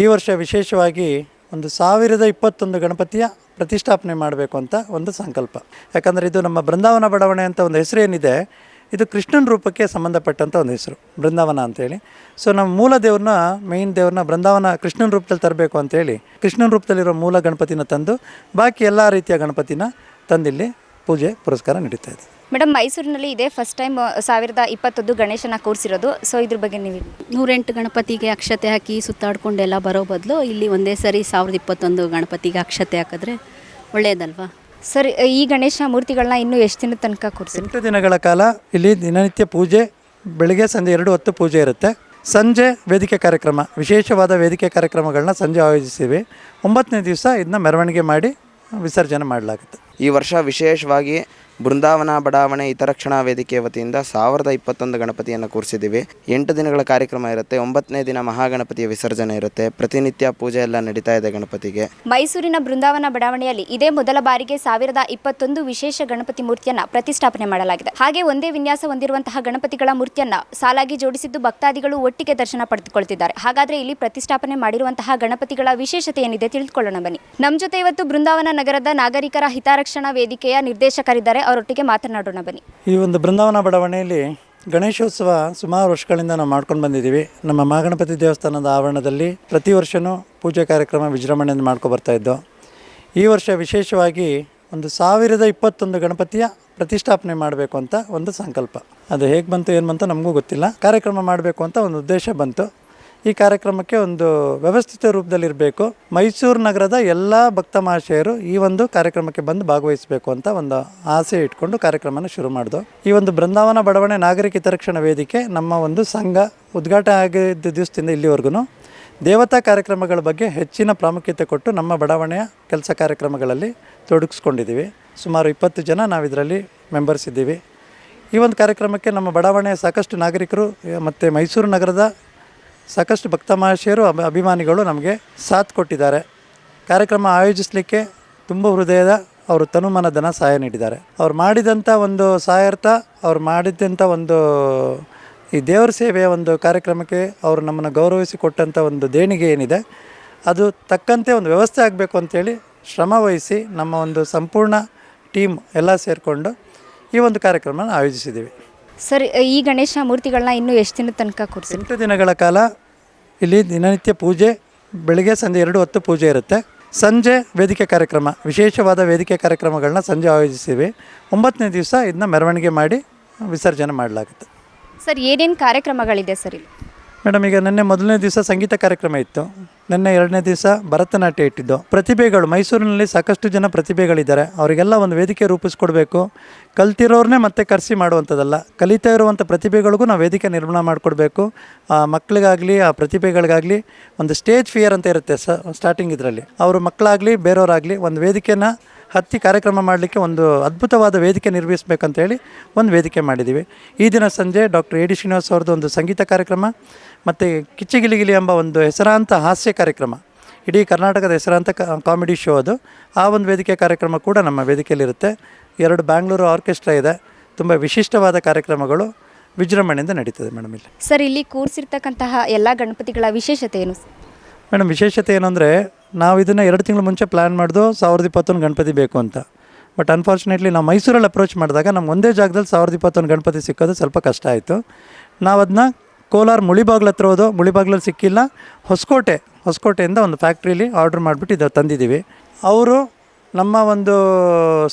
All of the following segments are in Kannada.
ಈ ವರ್ಷ ವಿಶೇಷವಾಗಿ ಒಂದು ಸಾವಿರದ ಇಪ್ಪತ್ತೊಂದು ಗಣಪತಿಯ ಪ್ರತಿಷ್ಠಾಪನೆ ಮಾಡಬೇಕು ಅಂತ ಒಂದು ಸಂಕಲ್ಪ. ಯಾಕಂದರೆ ಇದು ನಮ್ಮ ಬೃಂದಾವನ ಬಡಾವಣೆ ಅಂತ ಒಂದು ಹೆಸರು ಏನಿದೆ ಇದು ಕೃಷ್ಣನ ರೂಪಕ್ಕೆ ಸಂಬಂಧಪಟ್ಟಂಥ ಒಂದು ಹೆಸರು, ಬೃಂದಾವನ ಅಂತೇಳಿ ಸೊ ನಮ್ಮ ಮೂಲ ದೇವ್ರನ್ನ ಮೇಯ್ನ್ ದೇವ್ರನ್ನ ಬೃಂದಾವನ ಕೃಷ್ಣನ ರೂಪದಲ್ಲಿ ತರಬೇಕು ಅಂತೇಳಿ ಕೃಷ್ಣನ ರೂಪದಲ್ಲಿರೋ ಮೂಲ ಗಣಪತಿನ ತಂದು, ಬಾಕಿ ಎಲ್ಲ ರೀತಿಯ ಗಣಪತಿನ ತಂದಿಲ್ಲಿ ಪೂಜೆ, ಪುರಸ್ಕಾರ ನಡೀತಾ ಇದೆ. ಮೇಡಮ್ ಮೈಸೂರಿನಲ್ಲಿ ಇದೇ ಫಸ್ಟ್ ಟೈಮ್ ಸಾವಿರದ ಇಪ್ಪತ್ತೊಂದು ಗಣೇಶನ ಕೂರಿಸಿರೋದು ಸೊ ಇದ್ರ ಬಗ್ಗೆ ನೀವು ನೂರೆಂಟು ಗಣಪತಿಗೆ ಅಕ್ಷತೆ ಹಾಕಿ ಸುತ್ತಾಡ್ಕೊಂಡೆಲ್ಲ ಬರೋ ಬದಲು ಇಲ್ಲಿ ಒಂದೇ ಸರಿ ಸಾವಿರದ ಇಪ್ಪತ್ತೊಂದು ಗಣಪತಿಗೆ ಅಕ್ಷತೆ ಹಾಕಿದ್ರೆ ಒಳ್ಳೆಯದಲ್ವಾ ಸರ್ ಈ ಗಣೇಶ ಮೂರ್ತಿಗಳನ್ನ ಇನ್ನೂ ಎಷ್ಟು ದಿನದ ತನಕ ಕೂರಿಸಿ ಎಂಟು ದಿನಗಳ ಕಾಲ ಇಲ್ಲಿ ದಿನನಿತ್ಯ ಪೂಜೆ ಬೆಳಗ್ಗೆ ಸಂಜೆ ಎರಡು ಹೊತ್ತು ಪೂಜೆ ಇರುತ್ತೆ. ಸಂಜೆ ವೇದಿಕೆ ಕಾರ್ಯಕ್ರಮ ವಿಶೇಷವಾದ ವೇದಿಕೆ ಕಾರ್ಯಕ್ರಮಗಳನ್ನ ಸಂಜೆ ಆಯೋಜಿಸಿವಿ ಒಂಬತ್ತನೇ ದಿವಸ ಇದನ್ನ ಮೆರವಣಿಗೆ ಮಾಡಿ ವಿಸರ್ಜನೆ ಮಾಡಲಾಗುತ್ತೆ. ಈ ವರ್ಷ ವಿಶೇಷವಾಗಿ ಬೃಂದಾವನ, ಬಡಾವಣೆ ಹಿತರಕ್ಷಣಾ ವೇದಿಕೆ ವತಿಯಿಂದ ಸಾವಿರದ ಇಪ್ಪತ್ತೊಂದು ಗಣಪತಿಯನ್ನು ಕೂರಿಸಿದ್ದೀವಿ. ಎಂಟು ದಿನಗಳ ಕಾರ್ಯಕ್ರಮ ಇರುತ್ತೆ, ಒಂಬತ್ತನೇ ದಿನ ಮಹಾಗಣಪತಿಯ ವಿಸರ್ಜನೆ ಇರುತ್ತೆ, ಪ್ರತಿನಿತ್ಯ ಪೂಜೆ ಎಲ್ಲ ನಡೀತಾ ಇದೆ ಗಣಪತಿಗೆ. ಮೈಸೂರಿನ ಬೃಂದಾವನ, ಬಡಾವಣೆಯಲ್ಲಿ ಇದೇ ಮೊದಲ ಬಾರಿಗೆ ಸಾವಿರದ ಇಪ್ಪತ್ತೊಂದು ವಿಶೇಷ ಗಣಪತಿ ಮೂರ್ತಿಯನ್ನ ಪ್ರತಿಷ್ಠಾಪನೆ ಮಾಡಲಾಗಿದೆ. ಹಾಗೆ ಒಂದೇ ವಿನ್ಯಾಸ ಹೊಂದಿರುವಂತಹ ಗಣಪತಿಗಳ ಮೂರ್ತಿಯನ್ನ ಸಾಲಾಗಿ ಜೋಡಿಸಿದ್ದು ಭಕ್ತಾದಿಗಳು ಒಟ್ಟಿಗೆ ದರ್ಶನ ಪಡೆದುಕೊಳ್ತಿದ್ದಾರೆ. ಹಾಗಾದ್ರೆ ಇಲ್ಲಿ ಪ್ರತಿಷ್ಠಾಪನೆ ಮಾಡಿರುವಂತಹ ಗಣಪತಿಗಳ ವಿಶೇಷತೆ ಏನಿದೆ ತಿಳಿದುಕೊಳ್ಳೋಣ ಬನ್ನಿ. ನಮ್ಮ ಜೊತೆ ಇವತ್ತು ಬೃಂದಾವನ ನಗರದ ನಾಗರಿಕರ ಹಿತರಕ್ಷಣಾ ವೇದಿಕೆಯ ನಿರ್ದೇಶಕರಿದ್ದಾರೆ. ಅವರೊಟ್ಟಿಗೆ ಮಾತನಾಡೋಣ ಬನ್ನಿ. ಈ ಒಂದು ಬೃಂದಾವನ ಬಡಾವಣೆಯಲ್ಲಿ ಗಣೇಶೋತ್ಸವ ಸುಮಾರು ವರ್ಷಗಳಿಂದ ನಾವು ಮಾಡ್ಕೊಂಡು ಬಂದಿದ್ದೀವಿ. ನಮ್ಮ ಮಹಾಗಣಪತಿ ದೇವಸ್ಥಾನದ ಆವರಣದಲ್ಲಿ ಪ್ರತಿ ವರ್ಷವೂ ಪೂಜೆ ಕಾರ್ಯಕ್ರಮ ವಿಜೃಂಭಣೆಯಿಂದ ಮಾಡ್ಕೊ ಬರ್ತಾ ಇದ್ದೋ, ಈ ವರ್ಷ ವಿಶೇಷವಾಗಿ ಒಂದು ಸಾವಿರದ ಇಪ್ಪತ್ತೊಂದು ಗಣಪತಿಯ ಪ್ರತಿಷ್ಠಾಪನೆ ಮಾಡಬೇಕು ಅಂತ ಒಂದು ಸಂಕಲ್ಪ. ಅದು ಹೇಗೆ ಬಂತು, ಏನು ಬಂತು ನಮಗೂ ಗೊತ್ತಿಲ್ಲ. ಕಾರ್ಯಕ್ರಮ ಮಾಡಬೇಕು ಅಂತ ಒಂದು ಉದ್ದೇಶ ಬಂತು. ಈ ಕಾರ್ಯಕ್ರಮಕ್ಕೆ ಒಂದು ವ್ಯವಸ್ಥಿತ ರೂಪದಲ್ಲಿರಬೇಕು. ಮೈಸೂರು ನಗರದ ಎಲ್ಲ ಭಕ್ತ ಮಹಾಶಯರು ಈ ಒಂದು ಕಾರ್ಯಕ್ರಮಕ್ಕೆ ಬಂದು ಭಾಗವಹಿಸಬೇಕು ಅಂತ ಒಂದು ಆಸೆ ಇಟ್ಕೊಂಡು ಕಾರ್ಯಕ್ರಮನ ಶುರು ಮಾಡಿದ್ವು ಈ ಒಂದು ಬೃಂದಾವನ ಬಡಾವಣೆ ನಾಗರಿಕ ಹಿತರಕ್ಷಣಾ ವೇದಿಕೆ ನಮ್ಮ ಒಂದು ಸಂಘ ಉದ್ಘಾಟನೆ ಆಗಿದ್ದ ದಿವಸದಿಂದ ಇಲ್ಲಿವರೆಗೂ ದೇವತಾ ಕಾರ್ಯಕ್ರಮಗಳ ಬಗ್ಗೆ ಹೆಚ್ಚಿನ ಪ್ರಾಮುಖ್ಯತೆ ಕೊಟ್ಟು ನಮ್ಮ ಬಡಾವಣೆಯ ಕೆಲಸ ಕಾರ್ಯಕ್ರಮಗಳಲ್ಲಿ ತೊಡಗಿಸ್ಕೊಂಡಿದ್ದೀವಿ. ಸುಮಾರು ಇಪ್ಪತ್ತು ಜನ ನಾವು ಇದರಲ್ಲಿ ಮೆಂಬರ್ಸ್ ಇದ್ದೀವಿ. ಈ ಒಂದು ಕಾರ್ಯಕ್ರಮಕ್ಕೆ ನಮ್ಮ ಬಡಾವಣೆಯ ಸಾಕಷ್ಟು ನಾಗರಿಕರು ಮತ್ತು ಮೈಸೂರು ನಗರದ ಸಾಕಷ್ಟು ಭಕ್ತ ಅಭಿ ಅಭಿಮಾನಿಗಳು ನಮಗೆ ಸಾಥ್ ಕೊಟ್ಟಿದ್ದಾರೆ. ಕಾರ್ಯಕ್ರಮ ಆಯೋಜಿಸಲಿಕ್ಕೆ ತುಂಬ ಹೃದಯದ ಅವರು ತನುಮನದನ ಸಹಾಯ ನೀಡಿದ್ದಾರೆ. ಅವ್ರು ಮಾಡಿದಂಥ ಒಂದು ಸಹಾಯಾರ್ಥ ಅವ್ರು ಮಾಡಿದಂಥ ಒಂದು ಈ ದೇವರ ಸೇವೆಯ ಒಂದು ಕಾರ್ಯಕ್ರಮಕ್ಕೆ ಅವರು ನಮ್ಮನ್ನು ಗೌರವಿಸಿ ಕೊಟ್ಟಂಥ ಒಂದು ದೇಣಿಗೆ ಏನಿದೆ, ಅದು ತಕ್ಕಂತೆ ಒಂದು ವ್ಯವಸ್ಥೆ ಆಗಬೇಕು ಅಂತೇಳಿ ಶ್ರಮ ವಹಿಸಿ ನಮ್ಮ ಒಂದು ಸಂಪೂರ್ಣ ಟೀಮ್ ಎಲ್ಲ ಸೇರಿಕೊಂಡು ಈ ಒಂದು ಕಾರ್ಯಕ್ರಮನ ಆಯೋಜಿಸಿದ್ದೀವಿ. ಸರ್ ಈ ಗಣೇಶ ಮೂರ್ತಿಗಳನ್ನ ಇನ್ನೂ ಎಷ್ಟು ದಿನದ ತನಕ ಕೂರಿಸಿ ಎಂಟು ದಿನಗಳ ಕಾಲ ಇಲ್ಲಿ ದಿನನಿತ್ಯ ಪೂಜೆ ಬೆಳಗ್ಗೆ ಸಂಜೆ ಎರಡು ಹೊತ್ತು ಪೂಜೆ ಇರುತ್ತೆ. ಸಂಜೆ ವೇದಿಕೆ ಕಾರ್ಯಕ್ರಮ ವಿಶೇಷವಾದ ವೇದಿಕೆ ಕಾರ್ಯಕ್ರಮಗಳನ್ನ ಸಂಜೆ ಆಯೋಜಿಸಿವೆ. ಒಂಬತ್ತನೇ ದಿವಸ ಇದನ್ನ ಮೆರವಣಿಗೆ ಮಾಡಿ ವಿಸರ್ಜನೆ ಮಾಡಲಾಗುತ್ತೆ. ಸರ್ ಏನೇನು ಕಾರ್ಯಕ್ರಮಗಳಿದೆ ಸರ್ ಇಲ್ಲಿ? ಮೇಡಮ್, ಈಗ ನೆನ್ನೆ ಮೊದಲನೇ ದಿವಸ ಸಂಗೀತ ಕಾರ್ಯಕ್ರಮ ಇತ್ತು. ನೆನ್ನೆ ಎರಡನೇ ದಿವಸ ಭರತನಾಟ್ಯ ಇಟ್ಟಿದ್ದು. ಪ್ರತಿಭೆಗಳು, ಮೈಸೂರಿನಲ್ಲಿ ಸಾಕಷ್ಟು ಜನ ಪ್ರತಿಭೆಗಳಿದ್ದಾರೆ. ಅವರಿಗೆಲ್ಲ ಒಂದು ವೇದಿಕೆ ರೂಪಿಸ್ಕೊಡ್ಬೇಕು. ಕಲ್ತಿರೋರನ್ನೇ ಮತ್ತೆ ಕರೆಸಿ ಮಾಡುವಂಥದ್ದಲ್ಲ. ಕಲಿತಾ ಇರುವಂಥ ಪ್ರತಿಭೆಗಳಿಗೂ ನಾವು ವೇದಿಕೆ ನಿರ್ಮಾಣ ಮಾಡಿಕೊಡ್ಬೇಕು. ಆ ಮಕ್ಕಳಿಗಾಗಲಿ, ಆ ಪ್ರತಿಭೆಗಳಿಗಾಗಲಿ ಒಂದು ಸ್ಟೇಜ್ ಫಿಯರ್ ಅಂತ ಇರುತ್ತೆ ಸ ಸ್ಟಾರ್ಟಿಂಗ್ ಇದರಲ್ಲಿ. ಅವರು ಮಕ್ಕಳಾಗಲಿ, ಬೇರೆಯವರಾಗಲಿ ಒಂದು ವೇದಿಕೆನ ಹತ್ತಿ ಕಾರ್ಯಕ್ರಮ ಮಾಡಲಿಕ್ಕೆ ಒಂದು ಅದ್ಭುತವಾದ ವೇದಿಕೆ ನಿರ್ಮಿಸಬೇಕಂತೇಳಿ ಒಂದು ವೇದಿಕೆ ಮಾಡಿದ್ದೀವಿ. ಈ ದಿನ ಸಂಜೆ ಡಾಕ್ಟರ್ ಎ ಡಿ ಶ್ರೀನಿವಾಸ್ ಅವ್ರದ್ದು ಒಂದು ಸಂಗೀತ ಕಾರ್ಯಕ್ರಮ ಮತ್ತು ಕಿಚ್ಚಿಗಿಲಿಗಿಲಿ ಎಂಬ ಒಂದು ಹೆಸರಾಂತ ಹಾಸ್ಯ ಕಾರ್ಯಕ್ರಮ ಇಡೀ ಕರ್ನಾಟಕದ ಹೆಸರಾಂತ ಕಾಮಿಡಿ ಶೋ ಅದು. ಆ ಒಂದು ವೇದಿಕೆ ಕಾರ್ಯಕ್ರಮ ಕೂಡ ನಮ್ಮ ವೇದಿಕೆಯಲ್ಲಿರುತ್ತೆ. ಎರಡು ಬ್ಯಾಂಗ್ಳೂರು ಆರ್ಕೆಸ್ಟ್ರಾ ಇದೆ. ತುಂಬ ವಿಶಿಷ್ಟವಾದ ಕಾರ್ಯಕ್ರಮಗಳು ವಿಜೃಂಭಣೆಯಿಂದ ನಡೀತದೆ ಮೇಡಮ್ ಇಲ್ಲಿ. ಸರ್ ಇಲ್ಲಿ ಕೂರಿಸಿರ್ತಕ್ಕಂತಹ ಎಲ್ಲ ಗಣಪತಿಗಳ ವಿಶೇಷತೆ ಏನು? ಮೇಡಮ್ ವಿಶೇಷತೆ ಏನು ಅಂದರೆ ನಾವು ಇದನ್ನು ಎರಡು ತಿಂಗಳು ಮುಂಚೆ ಪ್ಲ್ಯಾನ್ ಮಾಡ್ದು ಸಾವಿರದ ಇಪ್ಪತ್ತೊಂದು ಗಣಪತಿ ಬೇಕು ಅಂತ. ಬಟ್ ಅನ್ಫಾರ್ಚುನೇಟ್ಲಿ ನಾವು ಮೈಸೂರಲ್ಲಿ ಅಪ್ರೋಚ್ ಮಾಡಿದಾಗ ನಮ್ಗೆ ಒಂದೇ ಜಾಗದಲ್ಲಿ ಸಾವಿರದ ಇಪ್ಪತ್ತೊಂದು ಗಣಪತಿ ಸಿಕ್ಕೋದು ಸ್ವಲ್ಪ ಕಷ್ಟ ಆಯಿತು. ನಾವು ಅದನ್ನ ಕೋಲಾರ ಮುಳಿಬಾಗ್ಲ ಹತ್ರ ಹೋದೋ ಮುಳಿಬಾಗ್ಲಲ್ಲಿ ಸಿಕ್ಕಿಲ್ಲ, ಹೊಸಕೋಟೆ, ಹೊಸಕೋಟೆಯಿಂದ ಒಂದು ಫ್ಯಾಕ್ಟ್ರಿಲಿ ಆರ್ಡ್ರ್ ಮಾಡಿಬಿಟ್ಟು ಇದು ತಂದಿದ್ದೀವಿ. ಅವರು ನಮ್ಮ ಒಂದು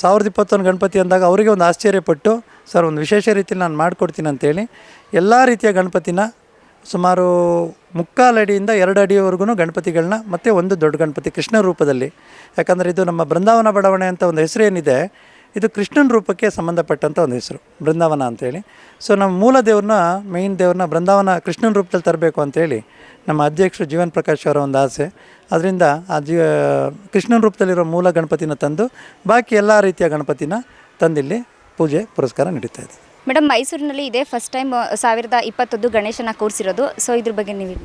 ಸಾವಿರದ ಇಪ್ಪತ್ತೊಂದು ಗಣಪತಿ ಅಂದಾಗ ಅವರಿಗೆ ಒಂದು ಆಶ್ಚರ್ಯಪಟ್ಟು, ಸರ್, ಒಂದು ವಿಶೇಷ ರೀತಿಯಲ್ಲಿ ನಾನು ಮಾಡಿಕೊಡ್ತೀನಿ ಅಂತೇಳಿ, ಎಲ್ಲ ರೀತಿಯ ಗಣಪತಿನ ಸುಮಾರು ಮುಕ್ಕಾಲು ಅಡಿಯಿಂದ ಎರಡು ಅಡಿಯವರೆಗೂ ಗಣಪತಿಗಳನ್ನ ಮತ್ತು ಒಂದು ದೊಡ್ಡ ಗಣಪತಿ ಕೃಷ್ಣ ರೂಪದಲ್ಲಿ. ಯಾಕಂದರೆ ಇದು ನಮ್ಮ ಬೃಂದಾವನ ಬಡಾವಣೆ ಅಂತ ಒಂದು ಹೆಸರು ಏನಿದೆ, ಇದು ಕೃಷ್ಣನ ರೂಪಕ್ಕೆ ಸಂಬಂಧಪಟ್ಟಂಥ ಒಂದು ಹೆಸರು, ಬೃಂದಾವನ ಅಂತೇಳಿ. ಸೊ ನಮ್ಮ ಮೂಲ ದೇವ್ರನ್ನ ಮೇಯ್ನ್ ದೇವ್ರನ್ನ ಬೃಂದಾವನ ಕೃಷ್ಣನ ರೂಪದಲ್ಲಿ ತರಬೇಕು ಅಂತೇಳಿ ನಮ್ಮ ಅಧ್ಯಕ್ಷರು ಜೀವನ್ ಪ್ರಕಾಶ್ ಅವರ ಒಂದು ಆಸೆ. ಅದರಿಂದ ಆ ಜೀವ ಕೃಷ್ಣನ ರೂಪದಲ್ಲಿರೋ ಮೂಲ ಗಣಪತಿನ ತಂದು, ಬಾಕಿ ಎಲ್ಲ ರೀತಿಯ ಗಣಪತಿನ ತಂದಿಲ್ಲಿ ಪೂಜೆ, ಪುರಸ್ಕಾರ ನಡೀತಾ ಇದೆ. ಮೇಡಮ್ ಮೈಸೂರಿನಲ್ಲಿ ಇದೇ ಫಸ್ಟ್ ಟೈಮ್ ಸಾವಿರದ ಇಪ್ಪತ್ತೊಂದು ಗಣೇಶನ ಕೂರಿಸಿರೋದು. ಸೊ ಇದ್ರ ಬಗ್ಗೆ ನೀವು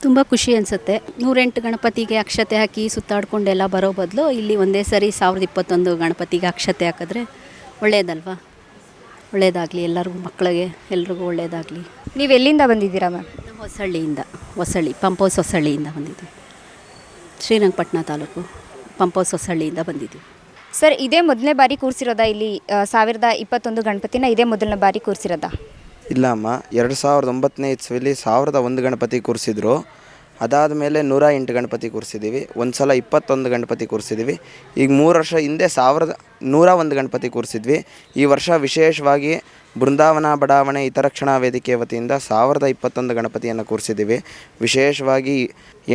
ತುಂಬ ಖುಷಿ ಅನಿಸುತ್ತೆ. ನೂರೆಂಟು ಗಣಪತಿಗೆ ಅಕ್ಷತೆ ಹಾಕಿ ಸುತ್ತಾಡ್ಕೊಂಡೆಲ್ಲ ಬರೋ ಬದಲು ಇಲ್ಲಿ ಒಂದೇ ಸರಿ ಸಾವಿರದ ಇಪ್ಪತ್ತೊಂದು ಗಣಪತಿಗೆ ಅಕ್ಷತೆ ಹಾಕಿದ್ರೆ ಒಳ್ಳೆಯದಲ್ವಾ ಒಳ್ಳೆಯದಾಗಲಿ ಎಲ್ಲರಿಗೂ ಮಕ್ಕಳಿಗೆ ಎಲ್ರಿಗೂ ಒಳ್ಳೆಯದಾಗಲಿ ನೀವು ಎಲ್ಲಿಂದ ಬಂದಿದ್ದೀರಾ ಮ್ಯಾಮ್? ನಾವು ಹೊಸಳ್ಳಿಯಿಂದ ಹೊಸಳ್ಳಿ ಪಂಪೋಸ್ ಹೊಸಳ್ಳಿಯಿಂದ ಬಂದಿದ್ದೀವಿ ಶ್ರೀರಂಗಪಟ್ಟಣ ತಾಲೂಕು ಪಂಪೋಸ್ ಹೊಸಳ್ಳಿಯಿಂದ ಬಂದಿದ್ದೀವಿ ಸರ್, ಇದೇ ಮೊದಲನೇ ಬಾರಿ ಕೂರಿಸಿರೋದಾ ಇಲ್ಲಿ ಸಾವಿರದ ಇಪ್ಪತ್ತೊಂದು ಗಣಪತಿನ ಇದೇ ಮೊದಲನೇ ಬಾರಿ ಕೂರಿಸಿರೋದಾ? ಇಲ್ಲ ಅಮ್ಮ, ಎರಡು ಸಾವಿರದ ಒಂಬತ್ತನೇ ಇಸ್ವಿಲಿ ಸಾವಿರದ ಒಂದು ಗಣಪತಿ ಕೂರಿಸಿದ್ರು. ಅದಾದ ಮೇಲೆ ನೂರ ಎಂಟು ಗಣಪತಿ ಕೂರಿಸಿದ್ದೀವಿ ಒಂದು ಸಲ ಇಪ್ಪತ್ತೊಂದು ಗಣಪತಿ ಕೂರಿಸಿದ್ದೀವಿ ಈಗ ಮೂರು ವರ್ಷ ಹಿಂದೆ ಸಾವಿರದ ನೂರ ಒಂದು ಗಣಪತಿ ಕೂರಿಸಿದ್ವಿ. ಈ ವರ್ಷ ವಿಶೇಷವಾಗಿ ಬೃಂದಾವನ ಬಡಾವಣೆ ಹಿತರಕ್ಷಣಾ ವೇದಿಕೆ ವತಿಯಿಂದ ಸಾವಿರದ ಇಪ್ಪತ್ತೊಂದು ಗಣಪತಿಯನ್ನು ಕೂರಿಸಿದ್ದೀವಿ. ವಿಶೇಷವಾಗಿ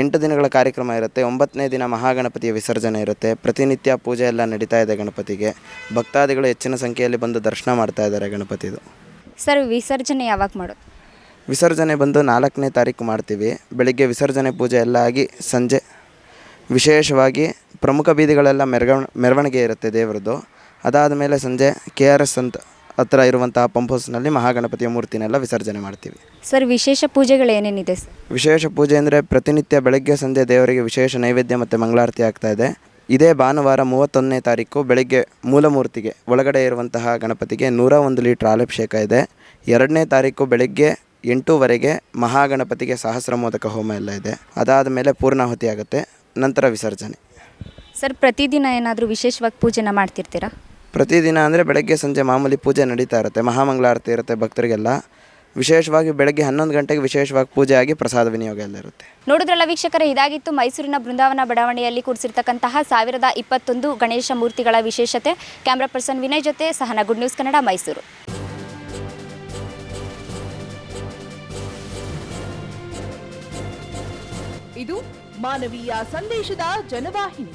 ಎಂಟು ದಿನಗಳ ಕಾರ್ಯಕ್ರಮ ಇರುತ್ತೆ. ಒಂಬತ್ತನೇ ದಿನ ಮಹಾಗಣಪತಿಯ ವಿಸರ್ಜನೆ ಇರುತ್ತೆ. ಪ್ರತಿನಿತ್ಯ ಪೂಜೆ ಎಲ್ಲ ನಡೀತಾ ಇದೆ ಗಣಪತಿಗೆ. ಭಕ್ತಾದಿಗಳು ಹೆಚ್ಚಿನ ಸಂಖ್ಯೆಯಲ್ಲಿ ಬಂದು ದರ್ಶನ ಮಾಡ್ತಾ ಇದ್ದಾರೆ ಗಣಪತಿದು. ಸರ್ ವಿಸರ್ಜನೆ ಯಾವಾಗ ಮಾಡೋದು ವಿಸರ್ಜನೆ ಬಂದು ನಾಲ್ಕನೇ ತಾರೀಕು ಮಾಡ್ತೀವಿ. ಬೆಳಿಗ್ಗೆ ವಿಸರ್ಜನೆ ಪೂಜೆ ಎಲ್ಲ ಆಗಿ ಸಂಜೆ. ವಿಶೇಷವಾಗಿ ಪ್ರಮುಖ ಬೀದಿಗಳೆಲ್ಲ ಮೆರವಣ ಮೆರವಣಿಗೆ ಇರುತ್ತೆ ದೇವರದ್ದು. ಅದಾದ ಮೇಲೆ ಸಂಜೆ ಕೆ ಆರ್ ಎಸ್ ಅಂತ ಹತ್ರ ಇರುವಂತಹ ಪಂಪ್ ಹೌಸ್ನಲ್ಲಿ ಮಹಾಗಣಪತಿಯ ಮೂರ್ತಿನೆಲ್ಲ ವಿಸರ್ಜನೆ ಮಾಡ್ತೀವಿ. ಸರ್ ವಿಶೇಷ ಪೂಜೆಗಳು ಏನೇನಿದೆ ಸರ್ ವಿಶೇಷ ಪೂಜೆ ಅಂದರೆ ಪ್ರತಿನಿತ್ಯ ಬೆಳಗ್ಗೆ ಸಂಜೆ ದೇವರಿಗೆ ವಿಶೇಷ ನೈವೇದ್ಯ ಮತ್ತು ಮಂಗಳಾರತಿ ಆಗ್ತಾ ಇದೆ. ಇದೇ ಭಾನುವಾರ ಮೂವತ್ತೊಂದನೇ ತಾರೀಕು ಬೆಳಗ್ಗೆ ಮೂಲಮೂರ್ತಿಗೆ ಒಳಗಡೆ ಇರುವಂತಹ ಗಣಪತಿಗೆ ನೂರ ಒಂದು ಲೀಟ್ರ್ ಹಾಲಭಿಷೇಕ ಇದೆ. ಎರಡನೇ ತಾರೀಕು ಬೆಳಗ್ಗೆ ಎಂಟೂವರೆಗೆ ಮಹಾಗಣಪತಿಗೆ ಸಹಸ್ರ ಮೋದಕ ಹೋಮ ಎಲ್ಲ ಇದೆ. ಅದಾದ ಮೇಲೆ ಪೂರ್ಣಾಹುತಿ ಆಗುತ್ತೆ ನಂತರ ವಿಸರ್ಜನೆ. ಸರ್ ಪ್ರತಿದಿನ ಏನಾದರೂ ವಿಶೇಷವಾಗಿ ಪೂಜೆನ ಮಾಡ್ತಿರ್ತೀರಾ? ಪ್ರತಿದಿನ ಅಂದರೆ ಬೆಳಗ್ಗೆ ಸಂಜೆ ಮಾಮೂಲಿ ಪೂಜೆ ನಡೀತಾ ಇರುತ್ತೆ ಮಹಾಮಂಗಳಾರತಿ ಇರುತ್ತೆ ಭಕ್ತರಿಗೆಲ್ಲ. ವಿಶೇಷವಾಗಿ ಬೆಳಗ್ಗೆ ಹನ್ನೊಂದು ಗಂಟೆಗೆ ವಿಶೇಷವಾಗಿ ಪೂಜೆ ಆಗಿ ಪ್ರಸಾದ ವಿನಿಯೋಗ ಎಲ್ಲ ಇರುತ್ತೆ. ನೋಡಿದ್ರಲ್ಲ ವೀಕ್ಷಕರೇ ಇದಾಗಿತ್ತು ಮೈಸೂರಿನ ಬೃಂದಾವನ ಬಡಾವಣೆಯಲ್ಲಿ ಕೂಡಿಸಿರ್ತಕ್ಕಂತಹ ಸಾವಿರದ ಇಪ್ಪತ್ತೊಂದು ಗಣೇಶ ಮೂರ್ತಿಗಳ ವಿಶೇಷತೆ. ಕ್ಯಾಮ್ರಾ ಪರ್ಸನ್ ವಿನಯ್ ಜೊತೆ ಸಹನ ಗುಡ್ ನ್ಯೂಸ್ ಕನ್ನಡ ಮೈಸೂರು. ಇದು ಮಾನವೀಯ ಸಂದೇಶದ ಜನವಾಹಿನಿ.